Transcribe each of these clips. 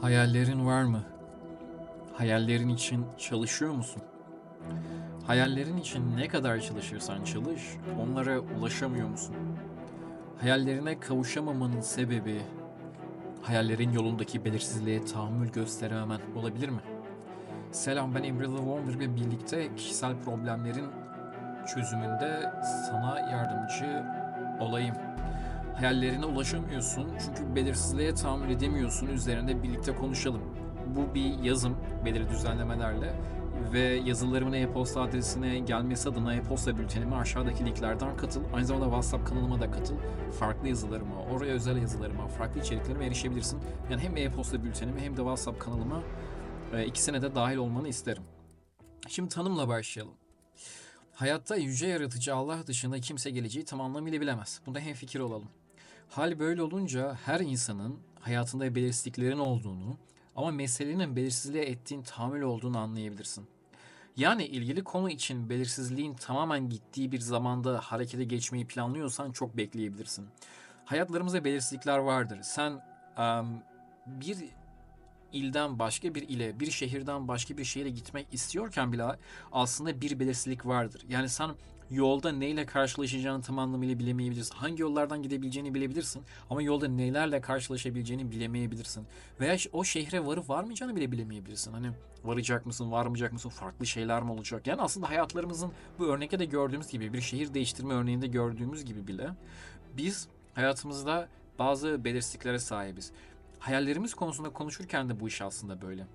Hayallerin var mı? Hayallerin için çalışıyor musun? Hayallerin için ne kadar çalışırsan çalış, onlara ulaşamıyor musun? Hayallerine kavuşamamanın sebebi, hayallerin yolundaki belirsizliğe tahammül gösterememen olabilir mi? Selam ben Emre Wonder ve birlikte kişisel problemlerin çözümünde sana yardımcı olayım. Hayallerine ulaşamıyorsun çünkü belirsizliğe tahammül edemiyorsun. Üzerinde birlikte konuşalım. Bu bir yazım belirli düzenlemelerle ve yazılarımın e-posta adresine gelmesi adına e-posta bültenime aşağıdaki linklerden katıl. Aynı zamanda WhatsApp kanalıma da katıl. Farklı yazılarıma, oraya özel yazılarıma, farklı içeriklerime erişebilirsin. Yani hem e-posta bültenime hem de WhatsApp kanalıma e, ikisine de dahil olmanı isterim. Şimdi tanımla başlayalım. Hayatta yüce yaratıcı Allah dışında kimse geleceği tam anlamıyla bilemez. Bunda hemfikir olalım. Hal böyle olunca her insanın hayatında belirsizliklerin olduğunu ama meselenin belirsizliğe ettiğin tahammül olduğunu anlayabilirsin. Yani ilgili konu için belirsizliğin tamamen gittiği bir zamanda harekete geçmeyi planlıyorsan çok bekleyebilirsin. Hayatlarımızda belirsizlikler vardır. Sen em, bir ilden başka bir ile, bir şehirden başka bir şehire gitmek istiyorken bile aslında bir belirsizlik vardır. Yani sen yolda neyle karşılaşacağını tam anlamıyla bilemeyebilirsin. Hangi yollardan gidebileceğini bilebilirsin ama yolda nelerle karşılaşabileceğini bilemeyebilirsin. Veya o şehre varıp varmayacağını bile bilemeyebilirsin. Hani varacak mısın, varmayacak mısın, farklı şeyler mi olacak? Yani aslında hayatlarımızın bu örnekte de gördüğümüz gibi, bir şehir değiştirme örneğinde gördüğümüz gibi bile biz hayatımızda bazı belirsizliklere sahibiz. Hayallerimiz konusunda konuşurken de bu iş aslında böyle.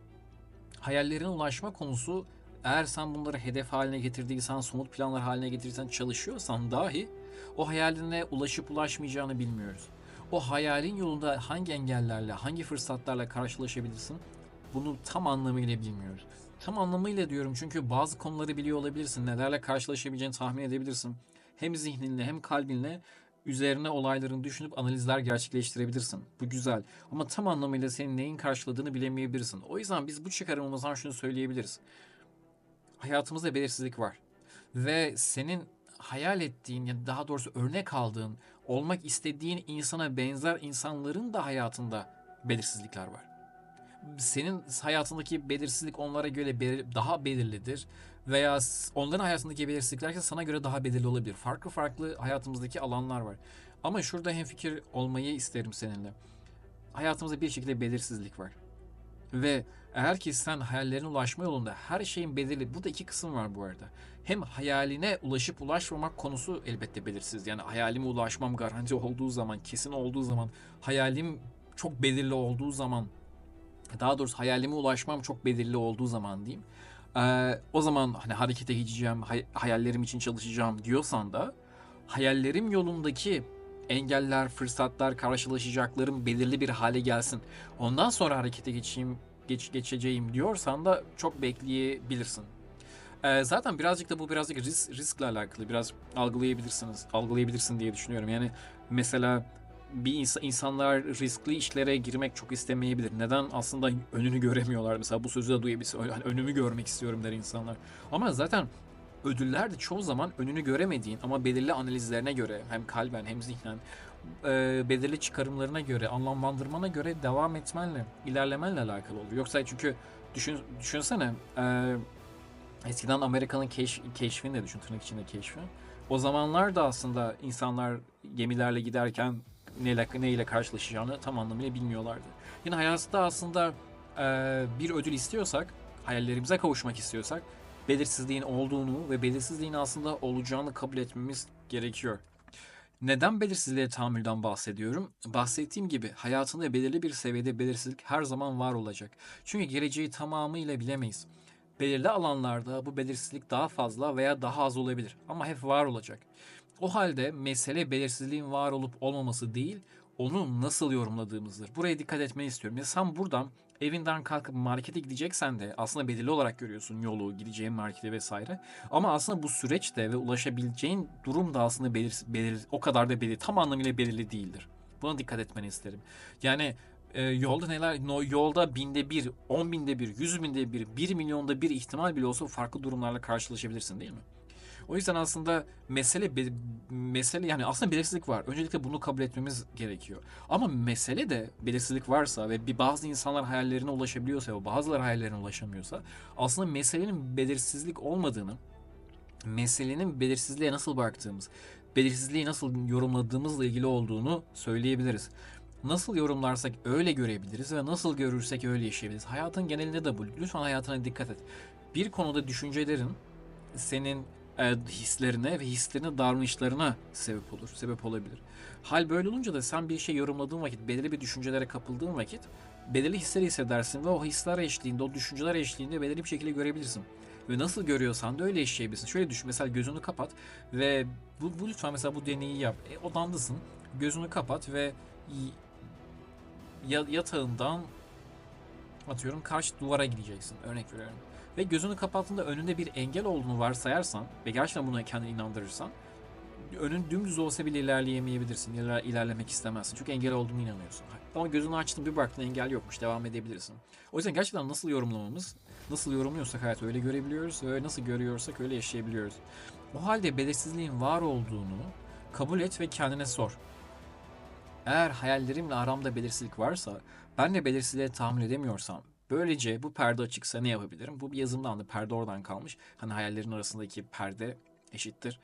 Hayallerine ulaşma konusu eğer sen bunları hedef haline getirdiysen, somut planlar haline getirirsen, çalışıyorsan dahi o hayaline ulaşıp ulaşmayacağını bilmiyoruz. O hayalin yolunda hangi engellerle, hangi fırsatlarla karşılaşabilirsin bunu tam anlamıyla bilmiyoruz. Tam anlamıyla diyorum çünkü bazı konuları biliyor olabilirsin. Nelerle karşılaşabileceğini tahmin edebilirsin. Hem zihninle hem kalbinle üzerine olayların düşünüp analizler gerçekleştirebilirsin. Bu güzel. Ama tam anlamıyla senin neyin karşıladığını bilemeyebilirsin. O yüzden biz bu çıkarımımızdan şunu söyleyebiliriz. Hayatımızda belirsizlik var. Ve senin hayal ettiğin ya daha doğrusu örnek aldığın, olmak istediğin insana benzer insanların da hayatında belirsizlikler var. Senin hayatındaki belirsizlik onlara göre belir- daha belirlidir veya onların hayatındaki belirsizlikler ise sana göre daha belirli olabilir. Farklı farklı hayatımızdaki alanlar var. Ama şurada hemfikir olmayı isterim seninle. Hayatımızda bir şekilde belirsizlik var. Ve eğer ki sen hayallerine ulaşma yolunda her şeyin belirli, burada iki kısım var bu arada. Hem hayaline ulaşıp ulaşmamak konusu elbette belirsiz. Yani hayalime ulaşmam garanti olduğu zaman, kesin olduğu zaman, hayalim çok belirli olduğu zaman, daha doğrusu hayalime ulaşmam çok belirli olduğu zaman diyeyim. Ee, o zaman hani harekete geçeceğim, hay- hayallerim için çalışacağım diyorsan da hayallerim yolundaki engeller, fırsatlar, karşılaşacaklarım belirli bir hale gelsin. Ondan sonra harekete geçeyim, geç, geçeceğim diyorsan da çok bekleyebilirsin. Ee, zaten birazcık da bu birazcık risk, riskle alakalı. Biraz algılayabilirsiniz, algılayabilirsin diye düşünüyorum. Yani mesela bir ins- insanlar riskli işlere girmek çok istemeyebilir. Neden? Aslında önünü göremiyorlar. Mesela bu sözü de duyabilirsin. Hani önümü görmek istiyorum der insanlar. Ama zaten ödüller de çoğu zaman önünü göremediğin ama belirli analizlerine göre hem kalben hem zihnen e, belirli çıkarımlarına göre, anlamlandırmana göre devam etmenle, ilerlemenle alakalı olur. Yoksa çünkü düşün, düşünsene e, eskiden Amerika'nın keş, keşfini de düşün, tırnak içinde keşfi. O zamanlar da aslında insanlar gemilerle giderken neyle, neyle karşılaşacağını tam anlamıyla bilmiyorlardı. Yine hayatta aslında e, bir ödül istiyorsak, hayallerimize kavuşmak istiyorsak belirsizliğin olduğunu ve belirsizliğin aslında olacağını kabul etmemiz gerekiyor. Neden belirsizliğe tahammülden bahsediyorum? Bahsettiğim gibi hayatında belirli bir seviyede belirsizlik her zaman var olacak. Çünkü geleceği tamamıyla bilemeyiz. Belirli alanlarda bu belirsizlik daha fazla veya daha az olabilir ama hep var olacak. O halde mesele belirsizliğin var olup olmaması değil, onu nasıl yorumladığımızdır. Buraya dikkat etmeni istiyorum. Ya sen buradan evinden kalkıp markete gideceksen de aslında belirli olarak görüyorsun yolu, gideceğin markete vesaire. Ama aslında bu süreçte ve ulaşabileceğin durum da aslında belir, belir, o kadar da belirli, tam anlamıyla belirli değildir. Buna dikkat etmeni isterim. Yani e, yolda neler, no, yolda binde bir, on binde bir, yüz binde bir, bir milyonda bir ihtimal bile olsa farklı durumlarla karşılaşabilirsin değil mi? O yüzden aslında mesele mesele yani aslında belirsizlik var. Öncelikle bunu kabul etmemiz gerekiyor. Ama mesele de belirsizlik varsa ve bir bazı insanlar hayallerine ulaşabiliyorsa ve bazıları hayallerine ulaşamıyorsa aslında meselenin belirsizlik olmadığını, meselenin belirsizliğe nasıl baktığımız, belirsizliği nasıl yorumladığımızla ilgili olduğunu söyleyebiliriz. Nasıl yorumlarsak öyle görebiliriz ve nasıl görürsek öyle yaşayabiliriz. Hayatın genelinde de bu. Lütfen hayatına dikkat et. Bir konuda düşüncelerin senin e, hislerine ve hislerine davranışlarına sebep olur, sebep olabilir. Hal böyle olunca da sen bir şey yorumladığın vakit, belirli bir düşüncelere kapıldığın vakit belirli hisler hissedersin ve o hisler eşliğinde, o düşünceler eşliğinde belirli bir şekilde görebilirsin. Ve nasıl görüyorsan da öyle yaşayabilirsin. Şöyle düşün, mesela gözünü kapat ve bu, bu lütfen mesela bu deneyi yap. E, odandasın, gözünü kapat ve yatağından atıyorum karşı duvara gideceksin. Örnek veriyorum. Ve gözünü kapattığında önünde bir engel olduğunu varsayarsan ve gerçekten buna kendini inandırırsan önün dümdüz olsa bile ilerleyemeyebilirsin. İler, ilerlemek istemezsin. Çünkü engel olduğunu inanıyorsun. Ama gözünü açtın bir baktın engel yokmuş. Devam edebilirsin. O yüzden gerçekten nasıl yorumlamamız, nasıl yorumluyorsak hayatı öyle görebiliyoruz ve nasıl görüyorsak öyle yaşayabiliyoruz. O halde belirsizliğin var olduğunu kabul et ve kendine sor. Eğer hayallerimle aramda belirsizlik varsa, ben de belirsizliğe tahammül edemiyorsam, böylece bu perde açıksa ne yapabilirim? Bu bir yazımdan da perde oradan kalmış. Hani hayallerin arasındaki perde eşittir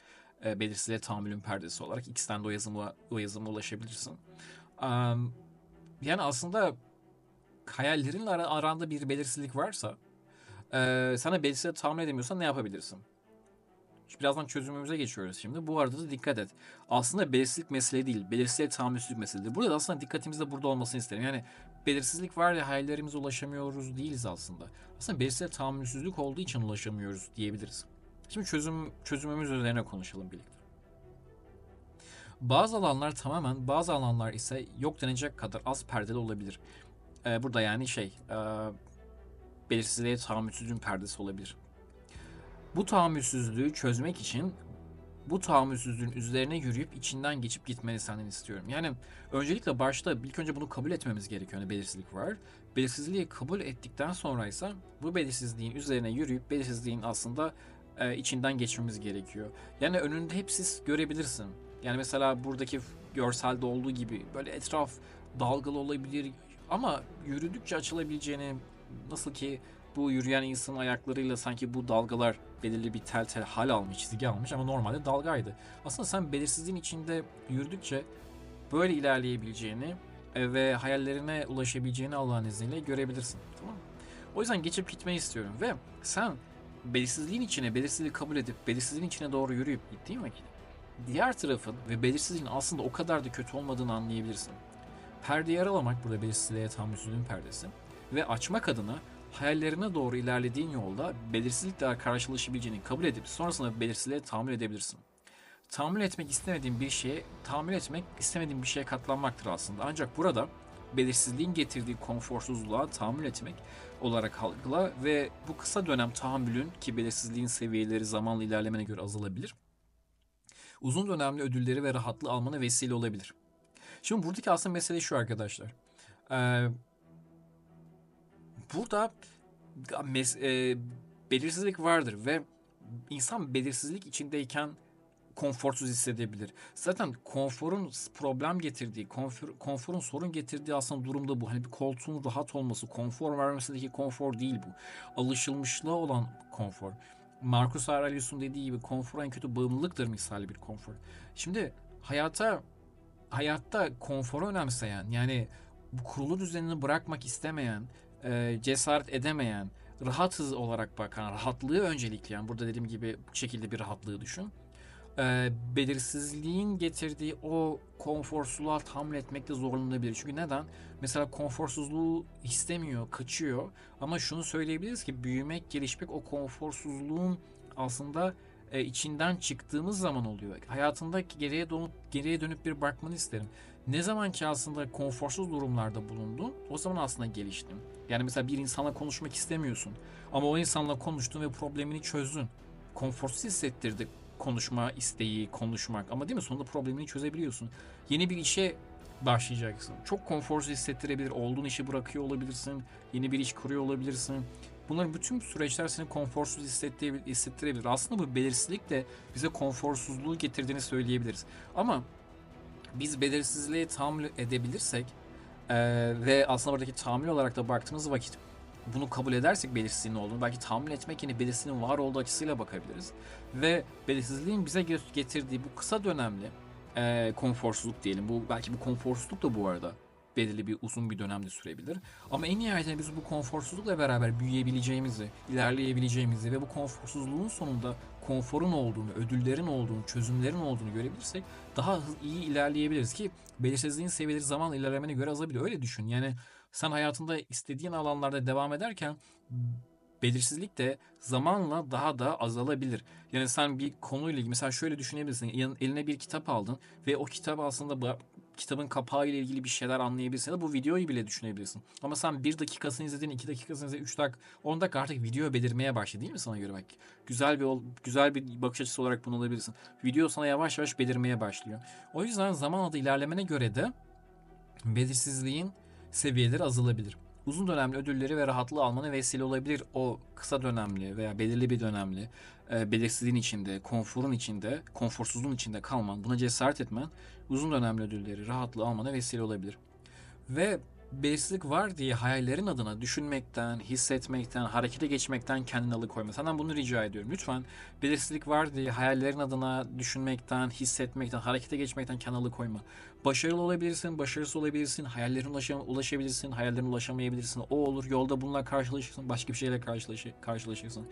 e, belirsizliğe tahammülün perdesi olarak ikisinden de o yazıma, o yazıma ulaşabilirsin. Um, yani aslında hayallerinle ara, aranda bir belirsizlik varsa e, sana belirsizliğe tahammül edemiyorsan ne yapabilirsin? Birazdan çözümümüze geçiyoruz şimdi. Bu arada da dikkat et. Aslında belirsizlik mesele değil. Belirsizliğe tahammülsüzlük meseledir. Burada da aslında dikkatimizde de burada olmasını isterim. Yani belirsizlik var ya hayallerimize ulaşamıyoruz değiliz aslında. Aslında belirsizliğe tahammülsüzlük olduğu için ulaşamıyoruz diyebiliriz. Şimdi çözüm çözümümüz üzerine konuşalım birlikte. Bazı alanlar tamamen, bazı alanlar ise yok denecek kadar az perdeli olabilir. Ee, burada yani şey, e, belirsizliğe tahammülsüzlüğün perdesi olabilir. Bu tahammülsüzlüğü çözmek için bu tahammülsüzlüğün üzerine yürüyüp içinden geçip gitmeni senden istiyorum. Yani öncelikle başta ilk önce bunu kabul etmemiz gerekiyor. Yani belirsizlik var. Belirsizliği kabul ettikten sonra ise bu belirsizliğin üzerine yürüyüp belirsizliğin aslında e, içinden geçmemiz gerekiyor. Yani önünde hep siz görebilirsin. Yani mesela buradaki görselde olduğu gibi böyle etraf dalgalı olabilir ama yürüdükçe açılabileceğini nasıl ki bu yürüyen insanın ayaklarıyla sanki bu dalgalar belirli bir tel tel hal almış, çizgi almış ama normalde dalgaydı. Aslında sen belirsizliğin içinde yürüdükçe böyle ilerleyebileceğini ve hayallerine ulaşabileceğini Allah'ın izniyle görebilirsin. Tamam mı? O yüzden geçip gitmeyi istiyorum ve sen belirsizliğin içine belirsizliği kabul edip belirsizliğin içine doğru yürüyüp gittiğin vakit diğer tarafın ve belirsizliğin aslında o kadar da kötü olmadığını anlayabilirsin. Perdeyi aralamak burada belirsizliğe tahammülsüzlüğün perdesi ve açmak adına hayallerine doğru ilerlediğin yolda belirsizlikle karşılaşabileceğini kabul edip sonrasında belirsizliğe tahammül edebilirsin. Tahammül etmek istemediğin bir şeye, tahammül etmek istemediğin bir şeye katlanmaktır aslında. Ancak burada belirsizliğin getirdiği konforsuzluğa tahammül etmek olarak algıla ve bu kısa dönem tahammülün ki belirsizliğin seviyeleri zamanla ilerlemene göre azalabilir. Uzun dönemli ödülleri ve rahatlığı almana vesile olabilir. Şimdi buradaki aslında mesele şu arkadaşlar. Ee, burada mes- e, belirsizlik vardır ve insan belirsizlik içindeyken konforsuz hissedebilir. Zaten konforun problem getirdiği, konfor, konforun sorun getirdiği aslında durumda bu. Hani bir koltuğun rahat olması, konfor vermesindeki konfor değil bu. Alışılmışlığa olan konfor. Marcus Aurelius'un dediği gibi konfor en kötü bağımlılıktır misali bir konfor. Şimdi hayata hayatta konforu önemseyen yani bu kurulu düzenini bırakmak istemeyen, e, cesaret edemeyen, rahatız olarak bakan, rahatlığı öncelikleyen, burada dediğim gibi bu şekilde bir rahatlığı düşün. E, belirsizliğin getirdiği o konforsuzluğa tahammül etmekte zorlanabilir. Çünkü neden? Mesela konforsuzluğu istemiyor, kaçıyor. Ama şunu söyleyebiliriz ki büyümek, gelişmek o konforsuzluğun aslında e, içinden çıktığımız zaman oluyor. Hayatında geriye dönüp geriye dönüp bir bakmanı isterim. Ne zaman ki aslında konforsuz durumlarda bulundun, o zaman aslında geliştin. Yani mesela bir insanla konuşmak istemiyorsun ama o insanla konuştun ve problemini çözdün. Konforsuz hissettirdi konuşma isteği, konuşmak ama değil mi? Sonunda problemini çözebiliyorsun. Yeni bir işe başlayacaksın. Çok konforsuz hissettirebilir. Olduğun işi bırakıyor olabilirsin. Yeni bir iş kuruyor olabilirsin. Bunların bütün süreçler seni konforsuz hissettirebilir. Aslında bu belirsizlik de bize konforsuzluğu getirdiğini söyleyebiliriz. Ama biz belirsizliğe tahammül edebilirsek eee, ve aslında buradaki tahammül olarak da baktığımız vakit bunu kabul edersek belirsizliğin olduğunu belki tahammül etmek yine belirsizliğin var olduğu açısıyla bakabiliriz. Ve belirsizliğin bize getirdiği bu kısa dönemli eee, konforsuzluk diyelim. Bu belki bu konforsuzluk da bu arada belirli bir uzun bir dönemde sürebilir. Ama en nihayetinde biz bu konforsuzlukla beraber büyüyebileceğimizi, ilerleyebileceğimizi ve bu konforsuzluğun sonunda konforun olduğunu, ödüllerin olduğunu, çözümlerin olduğunu görebilirsek daha iyi ilerleyebiliriz ki belirsizliğin seviyeleri zamanla ilerlemene göre azalabilir. Öyle düşün. Yani sen hayatında istediğin alanlarda devam ederken belirsizlik de zamanla daha da azalabilir. Yani sen bir konuyla ilgili mesela şöyle düşünebilirsin. Eline bir kitap aldın ve o kitap aslında kitabın kapağı ile ilgili bir şeyler anlayabilirsin. Ya da bu videoyu bile düşünebilirsin. Ama sen bir dakikasını izledin, iki dakikasını izledin, üç dakika, on dakika artık video belirmeye başladı değil mi sana göre bak? Güzel bir güzel bir bakış açısı olarak bunu alabilirsin. Video sana yavaş yavaş belirmeye başlıyor. O yüzden zamanla da ilerlemene göre de belirsizliğin seviyeleri azalabilir. Uzun dönemli ödülleri ve rahatlığı almana vesile olabilir. O kısa dönemli veya belirli bir dönemli e, belirsizliğin içinde, konforun içinde, konforsuzluğun içinde kalman, buna cesaret etmen uzun dönemli ödülleri, rahatlığı almana vesile olabilir. Ve belirsizlik var diye hayallerin adına düşünmekten, hissetmekten, harekete geçmekten kendini alıkoyma. Senden bunu rica ediyorum. Lütfen belirsizlik var diye hayallerin adına düşünmekten, hissetmekten, harekete geçmekten kendini alıkoyma. Başarılı olabilirsin, başarısız olabilirsin, hayallerine ulaşam- ulaşabilirsin, hayallerine ulaşamayabilirsin. O olur, yolda bununla karşılaşırsın, başka bir şeyle karşılaşı- karşılaşırsın.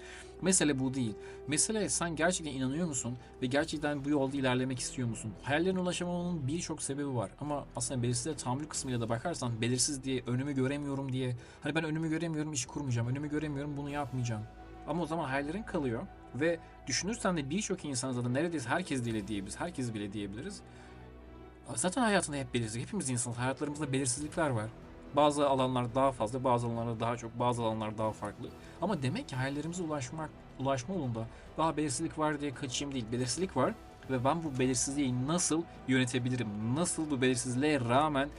Mesele bu değil. Mesele sen gerçekten inanıyor musun ve gerçekten bu yolda ilerlemek istiyor musun? Hayallerine ulaşamamanın birçok sebebi var ama aslında belirsizliğe tahammül kısmıyla da bakarsan belirsiz diye önümü göremiyorum diye hani ben önümü göremiyorum iş kurmayacağım, önümü göremiyorum bunu yapmayacağım. Ama o zaman hayallerin kalıyor ve düşünürsen de birçok insan zaten neredeyse herkes bile diyebiliriz, herkes bile diyebiliriz. Zaten hayatında hep belirsizlik. Hepimiz insanız. Hayatlarımızda belirsizlikler var. Bazı alanlar daha fazla, bazı alanlar daha çok, bazı alanlar daha farklı. Ama demek ki hayallerimize ulaşmak, ulaşma yolunda daha belirsizlik var diye kaçayım değil. Belirsizlik var ve ben bu belirsizliği nasıl yönetebilirim? Nasıl bu belirsizliğe rağmen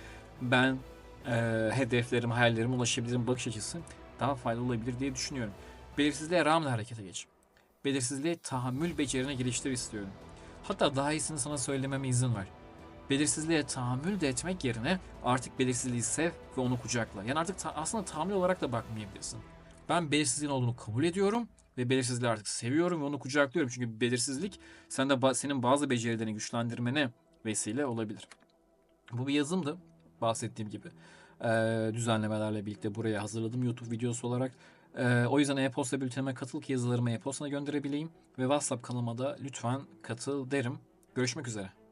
ben eee hedeflerim, hayallerime ulaşabilirim bakış açısı daha faydalı olabilir diye düşünüyorum. Belirsizliğe rağmen harekete geç. Belirsizliğe tahammül becerini geliştir istiyorum. Hatta daha iyisini sana söylememe izin ver. Belirsizliğe tahammül de etmek yerine artık belirsizliği sev ve onu kucakla. Yani artık ta- aslında tahammül olarak da bakmayabilirsin. Ben belirsizliğin olduğunu kabul ediyorum ve belirsizliği artık seviyorum ve onu kucaklıyorum. Çünkü belirsizlik sende ba- senin bazı becerilerini güçlendirmene vesile olabilir. Bu bir yazımdı bahsettiğim gibi. Ee, düzenlemelerle birlikte buraya hazırladım YouTube videosu olarak. Ee, o yüzden e-posta bültenime katıl ki yazılarımı e-postana gönderebileyim. Ve WhatsApp kanalıma da lütfen katıl derim. Görüşmek üzere.